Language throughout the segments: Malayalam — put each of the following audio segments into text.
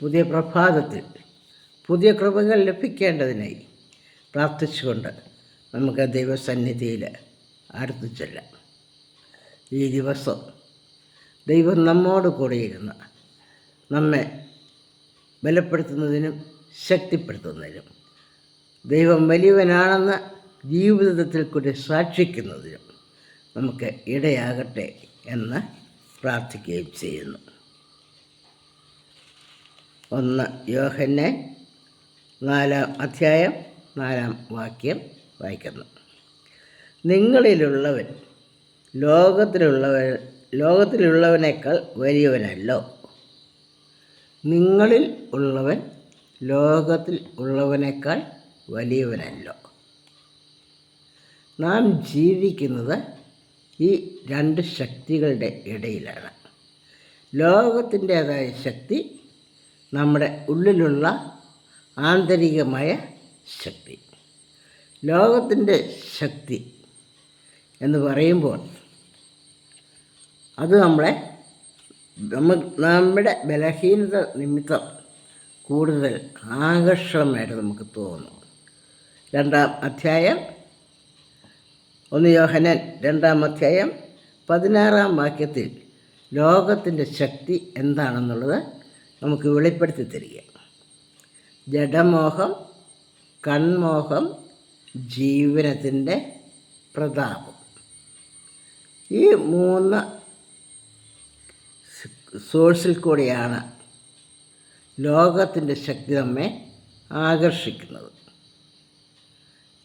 പുതിയ പ്രഭാതത്തിൽ പുതിയ കൃപകൾ ലഭിക്കേണ്ടതിനായി പ്രാർത്ഥിച്ചുകൊണ്ട് നമുക്ക് ദൈവസന്നിധിയിൽ അടുത്തു ചെല്ലാം. ഈ ദിവസം ദൈവം നമ്മോട് കൂടിയിരുന്ന് നമ്മെ ബലപ്പെടുത്തുന്നതിനും ശക്തിപ്പെടുത്തുന്നതിനും ദൈവം വലിയവനാണെന്ന് ജീവിതത്തിൽ കൂടി സാക്ഷിക്കുന്നതിനും നമുക്ക് ഇടയാകട്ടെ എന്ന് പ്രാർത്ഥിക്കുകയും ചെയ്യുന്നു. ഒന്ന് യോഹന്നെ നാലാം അധ്യായം നാലാം വാക്യം വായിക്കുന്നു. നിങ്ങളിലുള്ളവൻ ലോകത്തിലുള്ളവൻ ലോകത്തിലുള്ളവനേക്കാൾ വലിയവനല്ലോ. നിങ്ങളിൽ ഉള്ളവൻ ലോകത്തിൽ ഉള്ളവനേക്കാൾ വലിയവനല്ലോ. നാം ജീവിക്കുന്നത് ഈ രണ്ട് ശക്തികളുടെ ഇടയിലാണ്. ലോകത്തിന്റേതായ ശക്തി നമ്മുടെ ഉള്ളിലുള്ള ആന്തരികമായ ശക്തി. ലോകത്തിന്റെ ശക്തി എന്ന് പറയുമ്പോൾ അത് നമ്മളെ നമ്മ നമ്മുടെ ബലഹീനത നിമിത്തം കൂടുതൽ ആകർഷണമായിട്ട് നമുക്ക് തോന്നും. രണ്ടാം അധ്യായം ഒന്ന് യോഹനൻ രണ്ടാം അധ്യായം പതിനാറാം വാക്യത്തിൽ ലോകത്തിന്റെ ശക്തി എന്താണെന്നുള്ളത് നമുക്ക് വെളിപ്പെടുത്തി തരിക. ജഡമോഹം കൺമോഹം ജീവനത്തിന്റെ പ്രതാപം. ഈ മൂന്ന് സോഴ്സിൽ കൂടിയാണ് ലോകത്തിന്റെ ശക്തി നമ്മെ ആകർഷിക്കുന്നത്.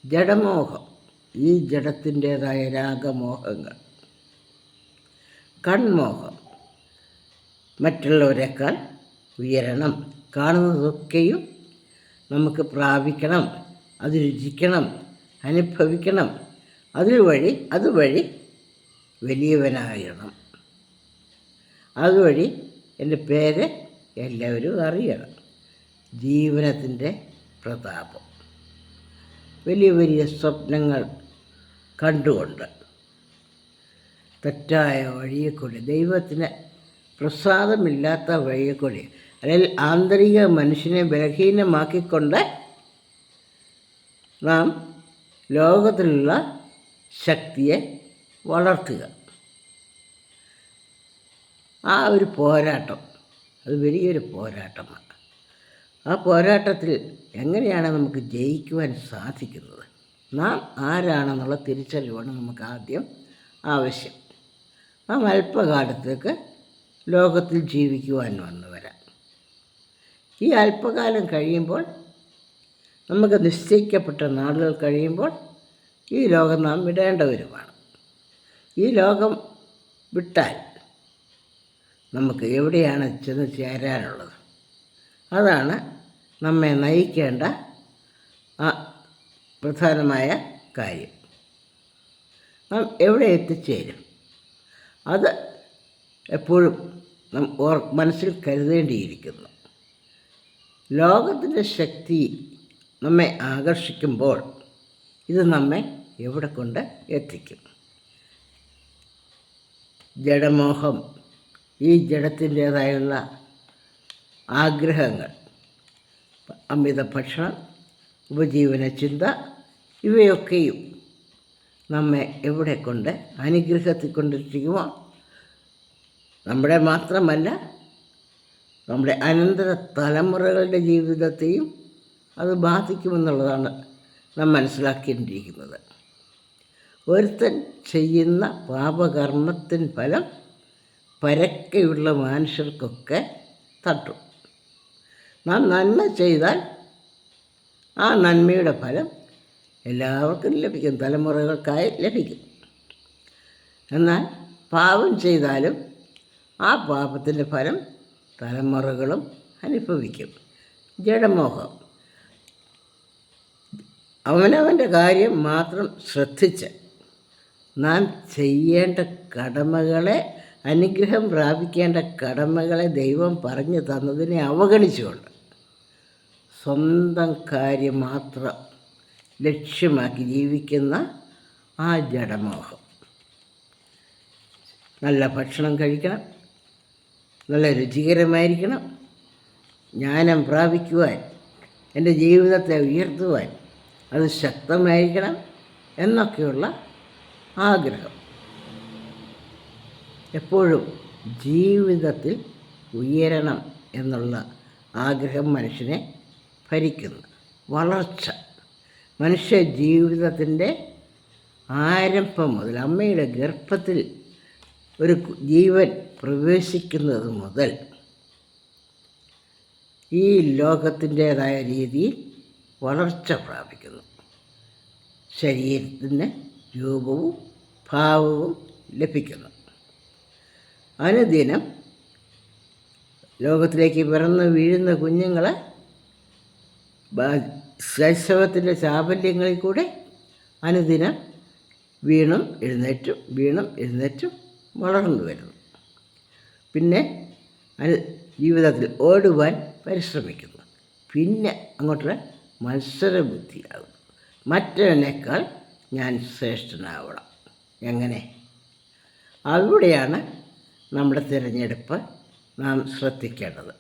ജഡമോഹം ഈ ജഡത്തിന്റേതായ രാഗമോഹങ്ങൾ. കൺമോഹം മറ്റുള്ളവരെക്കാൾ ഉയരണം. കാണുന്നതൊക്കെയും നമുക്ക് പ്രാപിക്കണം. അത് രുചിക്കണം. അനുഭവിക്കണം. അതുവഴി വഴി അതുവഴി വലിയവനാകണം. അതുവഴി എന്റെ പേര് എല്ലാവരും അറിയണം. ജീവനത്തിന്റെ പ്രതാപം. വലിയ വലിയ സ്വപ്നങ്ങൾ കണ്ടുകൊണ്ട് തെറ്റായ വഴിയെക്കൂടി കൂടി ദൈവത്തിന് പ്രസാദമില്ലാത്ത വഴിയെ കൂടി അല്ലെങ്കിൽ ആന്തരിക മനുഷ്യനെ ബലഹീനമാക്കിക്കൊണ്ട് നാം ലോകത്തിലുള്ള ശക്തിയെ വളർത്തുക. ആ ഒരു പോരാട്ടം അത് വലിയൊരു പോരാട്ടമാണ്. ആ പോരാട്ടത്തിൽ എങ്ങനെയാണ് നമുക്ക് ജയിക്കുവാൻ സാധിക്കുന്നത്? നാം ആരാണെന്നുള്ള തിരിച്ചറിവാണ് നമുക്ക് ആദ്യം ആവശ്യം. നാം അല്പകാലത്തേക്ക് ലോകത്തിൽ ജീവിക്കുവാൻ വന്നവരാണ് ഈ അല്പകാലം കഴിയുമ്പോൾ നമുക്ക് നിശ്ചയിക്കപ്പെട്ട നാളുകൾ കഴിയുമ്പോൾ ഈ ലോകം നാം വിടേണ്ടവരുമാണ് ഈ ലോകം വിട്ടാൽ നമുക്ക് എവിടെയാണ് ചെന്ന് ചേരാനുള്ളത്? അതാണ് നമ്മെ നയിക്കേണ്ട ആ പ്രധാനമായ കാര്യം. നാം എവിടെ എത്തിച്ചേരും? അത് എപ്പോഴും നാം ഓർ മനസ്സിൽ കരുതേണ്ടിയിരിക്കുന്നു. ലോകത്തിന്റെ ശക്തി നമ്മെ ആകർഷിക്കുമ്പോൾ ഇത് നമ്മെ എവിടെ കൊണ്ട് എത്തിക്കും? ജഡമോഹം ഈ ജഡത്തിന്റേതായുള്ള ആഗ്രഹങ്ങൾ അമിത ഭക്ഷണം ഉപജീവന ചിന്ത ഇവയൊക്കെയും നമ്മെ എവിടെ കൊണ്ട് അനുഗ്രഹത്തിൽ കൊണ്ടിരിക്കുമോ നമ്മുടെ മാത്രമല്ല നമ്മുടെ അനന്തര തലമുറകളുടെ ജീവിതത്തെയും അത് ബാധിക്കുമെന്നുള്ളതാണ് നാം മനസ്സിലാക്കേണ്ടിയിരിക്കുന്നത്. ഒരുത്തൻ ചെയ്യുന്ന പാപകർമ്മത്തിൻ ഫലം പരക്കെയുള്ള മനുഷ്യർക്കൊക്കെ തട്ടും. നാം നന്മ ചെയ്താൽ ആ നന്മയുടെ ഫലം എല്ലാവർക്കും ലഭിക്കും തലമുറകൾക്കായി ലഭിക്കും. എന്നാൽ പാപം ചെയ്താലും ആ പാപത്തിന്റെ ഫലം തലമുറകളും അനുഭവിക്കും. ജഡമോഹം. അവനവന്റെ കാര്യം മാത്രം ശ്രദ്ധിച്ച് നാം ചെയ്യേണ്ട കടമകളെ അനുഗ്രഹം പ്രാപിക്കേണ്ട കടമകളെ ദൈവം പറഞ്ഞു തന്നതിനെ അവഗണിച്ചുകൊണ്ട് സ്വന്തം കാര്യം മാത്രം ലക്ഷ്യമാക്കി ജീവിക്കുന്ന ആ ജഡമോഹം. നല്ല ഭക്ഷണം കഴിക്കണം. നല്ല രുചികരമായിരിക്കണം. ജ്ഞാനം പ്രാപിക്കുവാൻ എന്റെ ജീവിതത്തെ ഉയർത്തുവാൻ അത് ശക്തമായിരിക്കണം എന്നൊക്കെയുള്ള ആഗ്രഹം. എപ്പോഴും ജീവിതത്തിൽ ഉയരണം എന്നുള്ള ആഗ്രഹം മനുഷ്യനെ ഭരിക്കുന്നു. വളർച്ച. മനുഷ്യ ജീവിതത്തിന്റെ ആരംഭം മുതൽ അമ്മയുടെ ഗർഭത്തിൽ ഒരു ജീവൻ പ്രവേശിക്കുന്നത് മുതൽ ഈ ലോകത്തിന്റേതായ രീതിയിൽ വളർച്ച പ്രാപിക്കുന്നു. ശരീരത്തിന് രൂപവും ഭാവവും ലഭിക്കുന്നു. അനുദിനം ലോകത്തിലേക്ക് പിറന്ന് വീഴുന്ന കുഞ്ഞുങ്ങളെ ശൈശവത്തിന്റെ ചാബല്യങ്ങളിൽ കൂടെ അനുദിനം വീണും എഴുന്നേറ്റും വീണും എഴുന്നേറ്റും വളർന്നു വരുന്നു. പിന്നെ ജീവിതത്തിൽ ഓടുവാൻ പരിശ്രമിക്കുന്നു. പിന്നെ അങ്ങോട്ടുള്ള മത്സരബുദ്ധിയാകും. മറ്റവനേക്കാൾ ഞാൻ ശ്രേഷ്ഠനാവണം. എങ്ങനെ? അവിടെയാണ് നമ്മുടെ തിരഞ്ഞെടുപ്പ് നാം ശ്രദ്ധിക്കേണ്ടത്.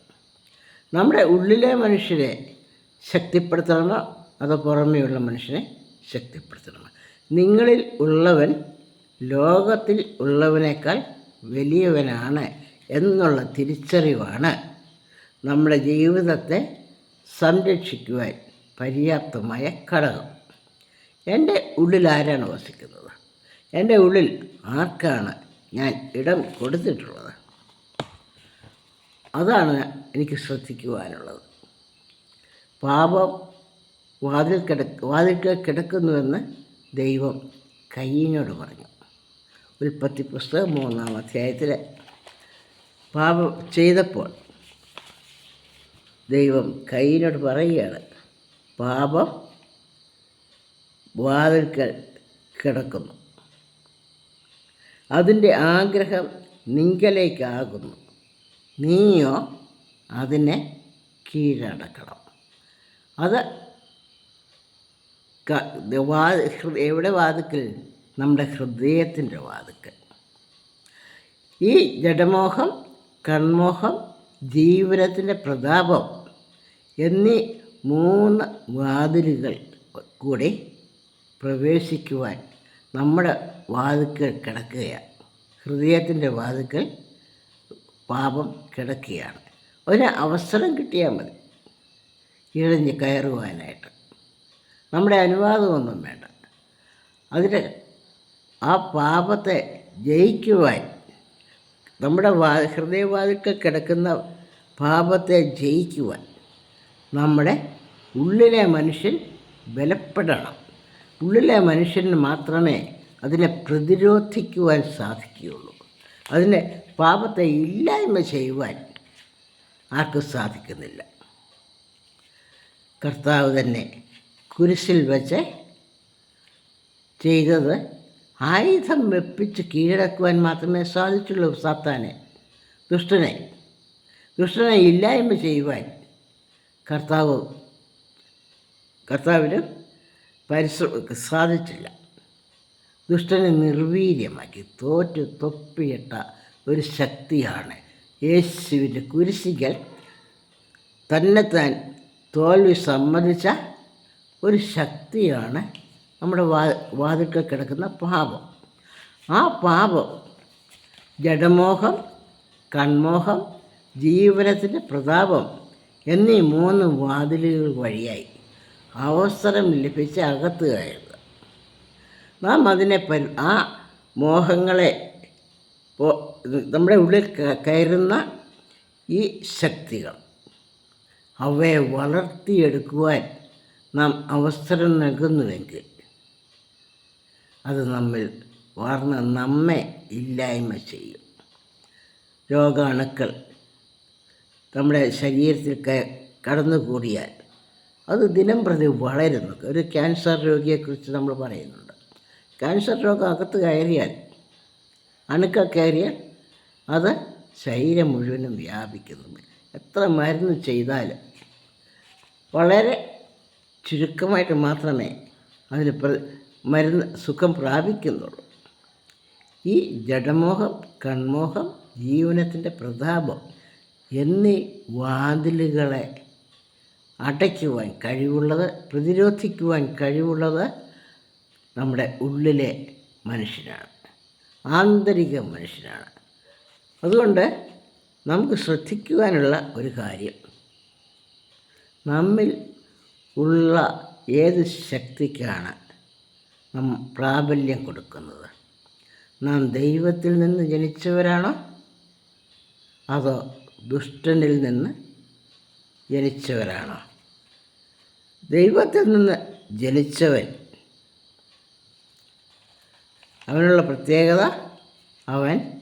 നമ്മുടെ ഉള്ളിലെ മനുഷ്യരെ ശക്തിപ്പെടുത്തണമോ? അതോ പുറമേയുള്ള മനുഷ്യനെ ശക്തിപ്പെടുത്തണമോ? നിങ്ങളിൽ ഉള്ളവൻ ലോകത്തിൽ ഉള്ളവനേക്കാൾ വലിയവനാണ് എന്നുള്ള തിരിച്ചറിവാണ് നമ്മുടെ ജീവിതത്തെ സംരക്ഷിക്കുവാൻ പര്യാപ്തമായ ഘടകം. എന്റെ ഉള്ളിൽ ആരാണ് വസിക്കുന്നത്? എന്റെ ഉള്ളിൽ ആർക്കാണ് ഞാൻ ഇടം കൊടുത്തിട്ടുള്ളത്? അതാണ് എനിക്ക് ശ്രദ്ധിക്കുവാനുള്ളത്. പാപം വാതിൽ കിട വാതിൽക്കൽ കിടക്കുന്നുവെന്ന് ദൈവം കയ്യനോട് പറഞ്ഞു. ഉൽപ്പത്തി പുസ്തകം മൂന്നാം അധ്യായത്തിൽ പാപം ചെയ്തപ്പോൾ ദൈവം കൈനോട് പറയുകയാണ് പാപം വാതിൽക്കൽ കിടക്കുന്നു. അതിന്റെ ആഗ്രഹം നിങ്കലേക്കാകുന്നു. നീയോ അതിനെ കീഴടക്കണം. അത് എവിടെ വാതുക്കൽ നമ്മുടെ ഹൃദയത്തിന്റെ വാതുക്കൽ ഈ ജഡമോഹം കൺമോഹം ജീവനത്തിന്റെ പ്രതാപം എന്നീ മൂന്ന് വാതിലുകൾ കൂടി പ്രവേശിക്കുവാൻ നമ്മുടെ വാതുക്കൾ കിടക്കുകയാണ്. ഹൃദയത്തിന്റെ വാതുക്കൾ പാപം കിടക്കുകയാണ്. ഒരു അവസരം കിട്ടിയാൽ മതി. ഇഴഞ്ഞ് കയറുവാനായിട്ട്. നമ്മുടെ അനുവാദമൊന്നും വേണ്ട. അതിന് ആ പാപത്തെ ജയിക്കുവാൻ നമ്മുടെ വാ ഹൃദയവാതിൽക്കൽ കിടക്കുന്ന പാപത്തെ ജയിക്കുവാൻ നമ്മുടെ ഉള്ളിലെ മനുഷ്യൻ ബലപ്പെടണം. ഉള്ളിലെ മനുഷ്യന് മാത്രമേ അതിനെ പ്രതിരോധിക്കുവാൻ സാധിക്കുകയുള്ളൂ. അതിനെ പാപത്തെ ഇല്ലായ്മ ചെയ്യുവാൻ ആർക്കും സാധിക്കുന്നില്ല. കർത്താവ് തന്നെ കുരിശിൽ വച്ച് ചെയ്തത് ആയുധം വെപ്പിച്ച് കീഴടക്കുവാൻ മാത്രമേ സാധിച്ചുള്ളൂ സാത്താനെ. ദുഷ്ടനെ ദുഷ്ടനെ ഇല്ലായ്മ ചെയ്യുവാൻ. കർത്താവ് കർത്താവിന് പരിശ്രമ സാധിച്ചില്ല. ദുഷ്ടനെ നിർവീര്യമാക്കി തോറ്റു തൊപ്പിയിട്ട ഒരു ശക്തിയാണ് യേശുവിന്റെ കുരിശികൾ തന്നെത്താൻ തോൽവി സമ്മതിച്ച ഒരു ശക്തിയാണ് നമ്മുടെ വാ വാതിൽക്കൽ കിടക്കുന്ന പാപം. ആ പാപം ജഡമോഹം കൺമോഹം ജീവനത്തിന്റെ പ്രതാപം എന്നീ മൂന്ന് വാതിലുകൾ വഴിയായി അവസരം ലഭിച്ച് അകത്ത് കയറുക. നാം അതിനെ പരി ആ മോഹങ്ങളെ നമ്മുടെ ഉള്ളിൽ കയറുന്ന ഈ ശക്തികൾ അവയെ വളർത്തിയെടുക്കുവാൻ നാം അവസരം നൽകുന്നുവെങ്കിൽ അത് നമ്മിൽ വർണ നമ്മെ ഇല്ലായ്മ ചെയ്യും. രോഗാണുക്കൾ നമ്മുടെ ശരീരത്തിൽ കടന്നു കടന്നുകൂടിയാൽ അത് ദിനം പ്രതി വളരുന്നു. ഒരു ക്യാൻസർ രോഗിയെക്കുറിച്ച് നമ്മൾ പറയുന്നുണ്ട്. ക്യാൻസർ രോഗം അകത്ത് കയറിയാൽ അണുക്കൾ കയറിയാൽ അത് ശരീരം മുഴുവനും വ്യാപിക്കുന്നു. എത്ര മരുന്ന് ചെയ്താലും വളരെ ചുരുക്കമായിട്ട് മാത്രമേ അതിന് മരുന്ന് സുഖം പ്രാപിക്കുന്നുള്ളൂ. ഈ ജഡമോഹം കൺമോഹം ജീവനത്തിന്റെ പ്രതാപം എന്നീ വാതിലുകളെ അടയ്ക്കുവാൻ കഴിവുള്ളത് പ്രതിരോധിക്കുവാൻ കഴിവുള്ളത് നമ്മുടെ ഉള്ളിലെ മനുഷ്യനാണ് ആന്തരിക മനുഷ്യനാണ്. അതുകൊണ്ട് നമുക്ക് ശ്രദ്ധിക്കുവാനുള്ള ഒരു കാര്യം നമ്മിൽ ഉള്ള ഏത് ശക്തിക്കാണ് നാം പ്രാബല്യം കൊടുക്കുന്നത്. നാം ദൈവത്തിൽ നിന്ന് ജനിച്ചവരാണോ? അതോ ദുഷ്ടനിൽ നിന്ന് ജനിച്ചവരാണോ? ദൈവത്തിൽ നിന്ന് ജനിച്ചവൻ. അവനുള്ള പ്രത്യേകത അവൻ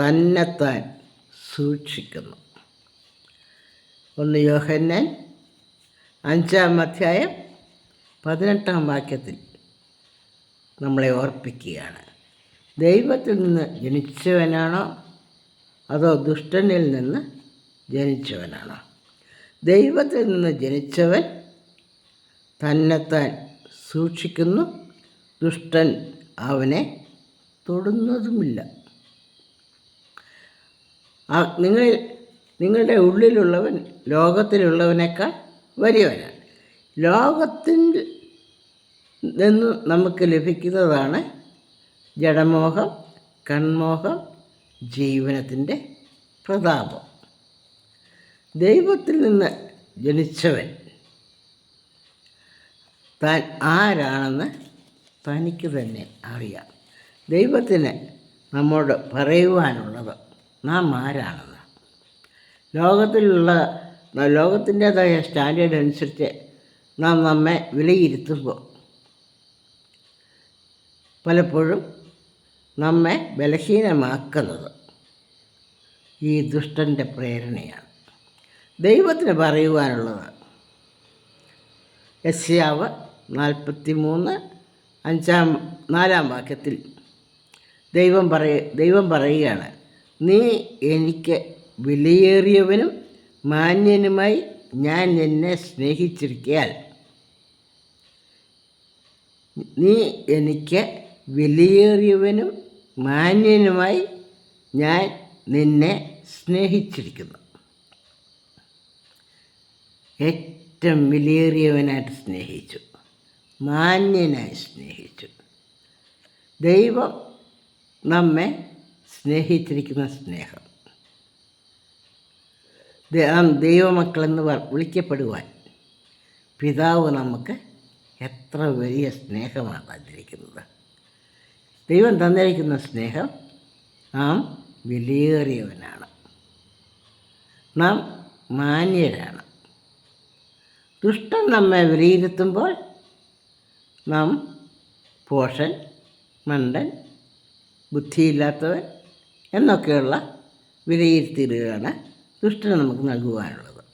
തന്നെത്താൻ സൂക്ഷിക്കുന്നു. ഒന്ന് യോഹന്നൻ അഞ്ചാം അധ്യായം പതിനെട്ടാം വാക്യത്തിൽ നമ്മളെ ഓർപ്പിക്കുകയാണ്. ദൈവത്തിൽ നിന്ന് ജനിച്ചവനാണോ? അതോ ദുഷ്ടനിൽ നിന്ന് ജനിച്ചവനാണോ? ദൈവത്തിൽ നിന്ന് ജനിച്ചവൻ തന്നെത്താൻ സൂക്ഷിക്കുന്നു. ദുഷ്ടൻ അവനെ തൊടുന്നതുമില്ല. നിങ്ങൾ നിങ്ങളുടെ ഉള്ളിലുള്ളവൻ ലോകത്തിലുള്ളവനേക്കാൾ വലിയവനാണ്. ലോകത്തിൽ നിന്ന് നമുക്ക് ലഭിക്കുന്നതാണ് ജഡമോഹം കൺമോഹം ജീവനത്തിന്റെ പ്രതാപം. ദൈവത്തിൽ നിന്ന് ജനിച്ചവൻ താൻ ആരാണെന്ന് തനിക്ക് തന്നെ അറിയാം. ദൈവത്തിന് നമ്മോട് പറയുവാനുള്ളത് നാം ആരാണെന്ന്. ലോകത്തിലുള്ള ലോകത്തിന്റേതായ സ്റ്റാൻഡേർഡ് അനുസരിച്ച് നാം നമ്മെ വിലയിരുത്തുമ്പോൾ പലപ്പോഴും നമ്മെ ബലഹീനമാക്കുന്നത് ഈ ദുഷ്ടന്റെ പ്രേരണയാണ്. ദൈവത്തിന് പറയുവാനുള്ളത് യസ്യാവ് നാൽപ്പത്തി മൂന്ന് അഞ്ചാം നാലാം വാക്യത്തിൽ ദൈവം പറയ ദൈവം പറയുകയാണ് നീ എനിക്ക് വിലയേറിയവനും മാന്യനുമായി ഞാൻ എന്നെ സ്നേഹിച്ചിരിക്കയാൽ നീ എനിക്ക് വിലയേറിയവനും മാന്യനുമായി ഞാൻ നിന്നെ സ്നേഹിച്ചിരിക്കുന്നു. ഏറ്റവും വിലയേറിയവനായിട്ട് സ്നേഹിച്ചു. മാന്യനായി സ്നേഹിച്ചു. ദൈവം നമ്മെ സ്നേഹിച്ചിരിക്കുന്ന സ്നേഹം. ദൈവമക്കളെന്ന് വിളിക്കപ്പെടുവാൻ പിതാവ് നമുക്ക് എത്ര വലിയ സ്നേഹമാണ് തന്നിരിക്കുന്നത്. ദൈവം തന്നിരിക്കുന്ന സ്നേഹം നാം വിലയേറിയവനാണ്. നാം മാന്യരാണ്. ദുഷ്ടൻ നമ്മെ വിലയിരുത്തുമ്പോൾ നാം പോഷൻ മണ്ടൻ ബുദ്ധിയില്ലാത്തവൻ എന്നൊക്കെയുള്ള വിലയിരുത്തലുകളാണ് ദുഷ്ടന് നമുക്ക് നൽകുവാനുള്ളത്.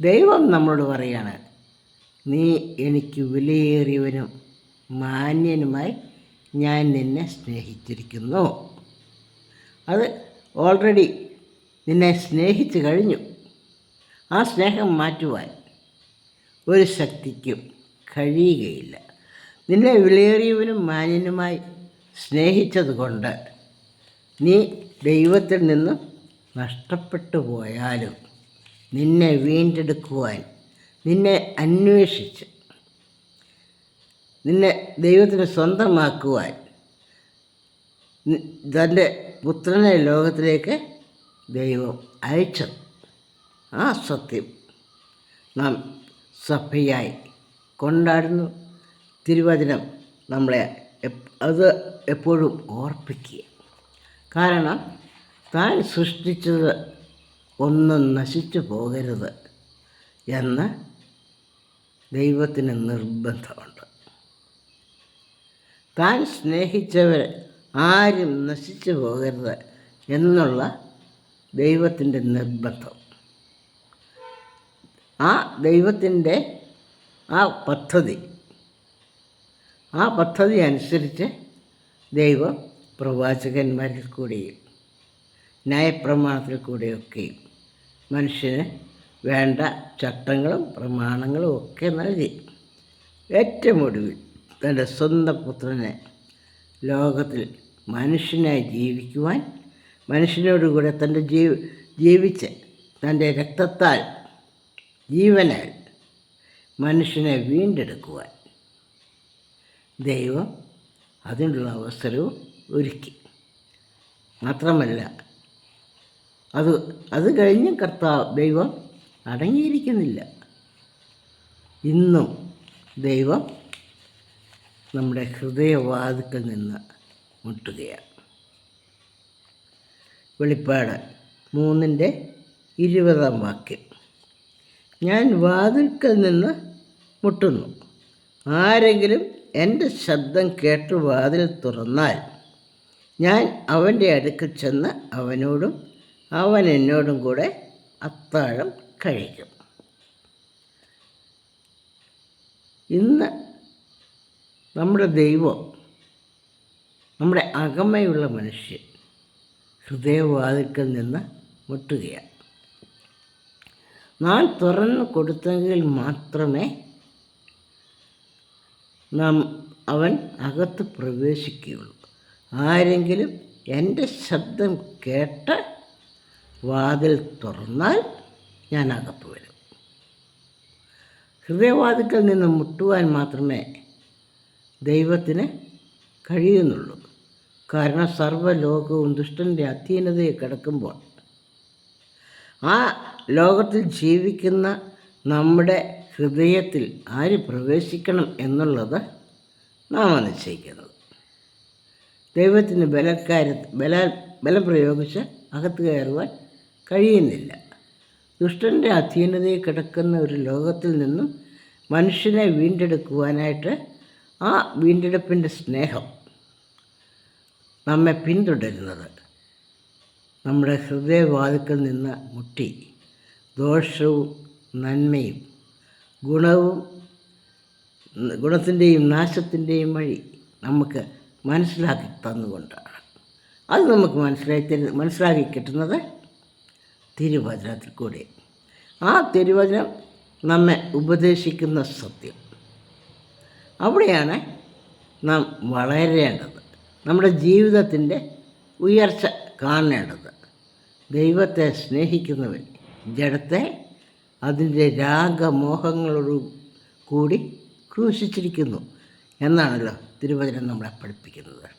ദൈവം നമ്മളോട് പറയുകയാണ് നീ എനിക്ക് വിലയേറിയവനും മാന്യനുമായി ഞാൻ നിന്നെ സ്നേഹിച്ചിരിക്കുന്നു. അത് ഓൾറെഡി നിന്നെ സ്നേഹിച്ചു കഴിഞ്ഞു. ആ സ്നേഹം മാറ്റുവാൻ ഒരു ശക്തിക്കും കഴിയുകയില്ല. നിന്നെ വിലയേറിയവനും മാന്യനുമായി സ്നേഹിച്ചതുകൊണ്ട് നീ ദൈവത്തിൽ നിന്നും നഷ്ടപ്പെട്ടു പോയാലും നിന്നെ വീണ്ടെടുക്കുവാൻ നിന്നെ അന്വേഷിച്ച് നിന്നെ ദൈവത്തിന് സ്വന്തമാക്കുവാൻ. തന്റെ പുത്രനെ ലോകത്തിലേക്ക് ദൈവം അയച്ചത്. ആ സത്യം നാം സഭയായി കൊണ്ടാടുന്നു. തിരുവചനം നമ്മളെ അത് എപ്പോഴും ഓർപ്പിക്കുക. കാരണം താൻ സൃഷ്ടിച്ചത് ഒന്നും നശിച്ചു പോകരുത് എന്ന് ദൈവത്തിന് നിർബന്ധമുണ്ട്. താൻ സ്നേഹിച്ചവരെ ആരും നശിച്ചു പോകരുത് എന്നുള്ള ദൈവത്തിന്റെ നിർബന്ധം. ആ ദൈവത്തിന്റെ ആ പദ്ധതി ആ പദ്ധതി അനുസരിച്ച് ദൈവം പ്രവാചകന്മാരിൽ കൂടെയും ന്യായപ്രമാണത്തിൽ കൂടെയൊക്കെയും മനുഷ്യന് വേണ്ട ചട്ടങ്ങളും പ്രമാണങ്ങളും ഒക്കെ നൽകി ഏറ്റവും ഒടുവിൽ തന്റെ സ്വന്തം പുത്രനെ ലോകത്തിൽ മനുഷ്യനായി ജീവിക്കുവാൻ മനുഷ്യനോടുകൂടെ തന്റെ ജീ ജീവിച്ച് തന്റെ രക്തത്താൽ ജീവനാൽ മനുഷ്യനെ വീണ്ടെടുക്കുവാൻ ദൈവം അതിനുള്ള അവസരവും ഒരുക്കി. മാത്രമല്ല അത് അത് കഴിഞ്ഞ് കർത്താവ് ദൈവം അടങ്ങിയിരിക്കുന്നില്ല. ഇന്നും ദൈവം നമ്മുടെ ഹൃദയവാതുക്കൾ നിന്ന് മുട്ടുകയാണ്. വെളിപ്പാട് മൂന്നിന്റെ ഇരുപതാം വാക്യം. ഞാൻ വാതിൽക്കൽ നിന്ന് മുട്ടുന്നു. ആരെങ്കിലും എന്റെ ശബ്ദം കേട്ട് വാതിൽ തുറന്നാൽ ഞാൻ അവന്റെ അടുക്കൽ ചെന്ന് അവനോടും അവൻ എന്നോടും കൂടെ അത്താഴം കഴിക്കും. ഇന്ന് നമ്മുടെ ദൈവം നമ്മുടെ അകമയുള്ള മനുഷ്യൻ ഹൃദയവാതിക്കൽ നിന്ന് മുട്ടുകയാണ്. നാം തുറന്നു കൊടുത്തെങ്കിൽ മാത്രമേ നാം അവൻ അകത്ത് പ്രവേശിക്കുകയുള്ളൂ. ആരെങ്കിലും എന്റെ ശബ്ദം കേട്ട് വാതിൽ തുറന്നാൽ ഞാൻ അകത്ത് വരും. ഹൃദയവാതിക്കൽ നിന്ന് മുട്ടുവാൻ മാത്രമേ ദൈവത്തിന് കഴിയുന്നുള്ളൂ. കാരണം സർവലോകവും ദുഷ്ടന്റെ അധീനതയെ കിടക്കുമ്പോൾ ആ ലോകത്തിൽ ജീവിക്കുന്ന നമ്മുടെ ഹൃദയത്തിൽ ആര് പ്രവേശിക്കണം എന്നുള്ളത് നാം നിശ്ചയിക്കുന്നത്. ദൈവത്തിന് ബലക്കാര ബല ബലം പ്രയോഗിച്ച് അകത്ത് കയറുവാൻ കഴിയുന്നില്ല. ദുഷ്ടന്റെ അധീനതയിൽ കിടക്കുന്ന ഒരു ലോകത്തിൽ നിന്നും മനുഷ്യനെ വീണ്ടെടുക്കുവാനായിട്ട് ആ വീണ്ടെടുപ്പിന്റെ സ്നേഹം നമ്മെ പിന്തുടരുന്നത്. നമ്മുടെ ഹൃദയവാതുക്കൾ നിന്ന് മുട്ടി ദോഷവും നന്മയും ഗുണവും ഗുണത്തിന്റെയും നാശത്തിന്റെയും വഴി നമുക്ക് മനസ്സിലാക്കി തന്നുകൊണ്ടാണ്. അത് നമുക്ക് മനസ്സിലാക്കി തരുന്ന മനസ്സിലാക്കി കിട്ടുന്നത് തിരുവചനത്തിൽ കൂടെ. ആ തിരുവചനം നമ്മെ ഉപദേശിക്കുന്ന സത്യം. അവിടെയാണ് നാം വളരേണ്ടത്. നമ്മുടെ ജീവിതത്തിന്റെ ഉയർച്ച കാണേണ്ടത്. ദൈവത്തെ സ്നേഹിക്കുന്നവൻ ജഡത്തെ അതിന്റെ രാഗമോഹങ്ങളോട് കൂടി ക്രൂശിച്ചിരിക്കുന്നു എന്നാണല്ലോ തിരുവചനം നമ്മളെ പഠിപ്പിക്കുന്നത്.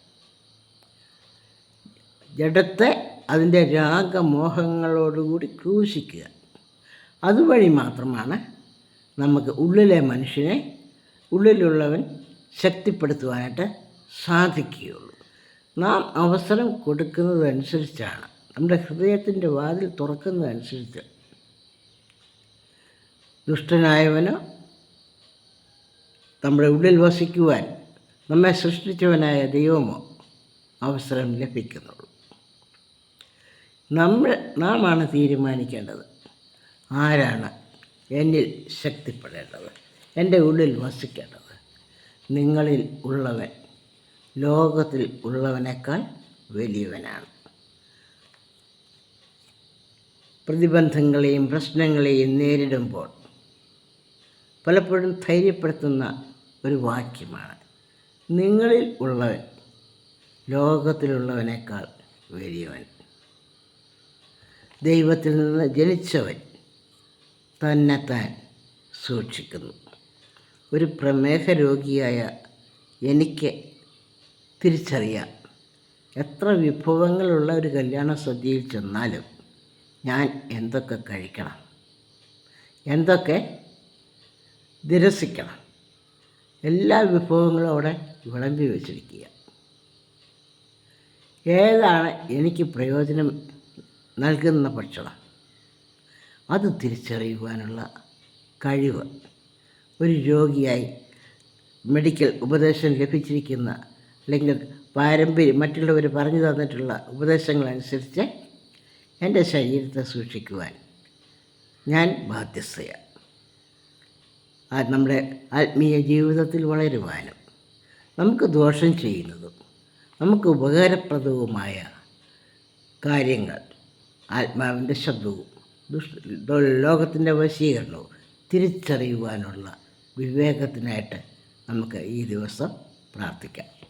ജഡത്തെ അതിന്റെ രാഗമോഹങ്ങളോടുകൂടി ക്രൂശിക്കുക. അതുവഴി മാത്രമാണ് നമുക്ക് ഉള്ളിലെ മനുഷ്യനെ ഉള്ളിലുള്ളവൻ ശക്തിപ്പെടുത്തുവാനായിട്ട് സാധിക്കുകയുള്ളൂ. നാം അവസരം കൊടുക്കുന്നതനുസരിച്ചാണ്. നമ്മുടെ ഹൃദയത്തിന്റെ വാതിൽ തുറക്കുന്നതനുസരിച്ച്. ദുഷ്ടനായവനോ നമ്മുടെ ഉള്ളിൽ വസിക്കുവാൻ നമ്മെ സൃഷ്ടിച്ചവനായ ദൈവമോ അവസരം ലഭിക്കുന്നുള്ളൂ. നമ്മൾ നാമാണ് തീരുമാനിക്കേണ്ടത്. ആരാണ് എന്നിൽ ശക്തിപ്പെടേണ്ടത്? എന്റെ ഉള്ളിൽ വസിക്കേണ്ടത് നിങ്ങളിൽ ഉള്ളവൻ ലോകത്തിൽ ഉള്ളവനേക്കാൾ വലിയവനാണ്. പ്രതിബന്ധങ്ങളെയും പ്രശ്നങ്ങളെയും നേരിടുമ്പോൾ പലപ്പോഴും ധൈര്യപ്പെടുത്തുന്ന ഒരു വാക്യമാണ് നിങ്ങളിൽ ഉള്ളവൻ ലോകത്തിലുള്ളവനേക്കാൾ വലിയവൻ. ദൈവത്തിൽ നിന്ന് ജനിച്ചവൻ തന്നെത്താൻ സൂക്ഷിക്കുന്നു. ഒരു പ്രമേഹ രോഗിയായ എനിക്ക് തിരിച്ചറിയാം. എത്ര വിഭവങ്ങളുള്ള ഒരു കല്യാണ സദ്യയിൽ ചെന്നാലും ഞാൻ എന്തൊക്കെ കഴിക്കണം? എന്തൊക്കെ നിരസിക്കണം? എല്ലാ വിഭവങ്ങളും അവിടെ വിളമ്പി വെച്ചിരിക്കുക. ഏതാണ് എനിക്ക് പ്രയോജനം നൽകുന്ന ഭക്ഷണം? അത് തിരിച്ചറിയുവാനുള്ള കഴിവ്. ഒരു രോഗിയായി മെഡിക്കൽ ഉപദേശം ലഭിച്ചിരിക്കുന്ന അല്ലെങ്കിൽ പാരമ്പര്യം മറ്റുള്ളവർ പറഞ്ഞു തന്നിട്ടുള്ള ഉപദേശങ്ങളനുസരിച്ച് എന്റെ ശരീരത്തെ സൂക്ഷിക്കുവാൻ ഞാൻ ബാധ്യസ്ഥയാണ് നമ്മുടെ ആത്മീയ ജീവിതത്തിൽ വളരുവാനും നമുക്ക് ദോഷം ചെയ്യുന്നതും നമുക്ക് ഉപകാരപ്രദവുമായ കാര്യങ്ങൾ ആത്മാവിന്റെ ശബ്ദവും ദുഷ് ലോകത്തിന്റെ വശീകരണവും തിരിച്ചറിയുവാനുള്ള വിവേകത്തിനായിട്ട് നമുക്ക് ഈ ദിവസം പ്രാർത്ഥിക്കാം.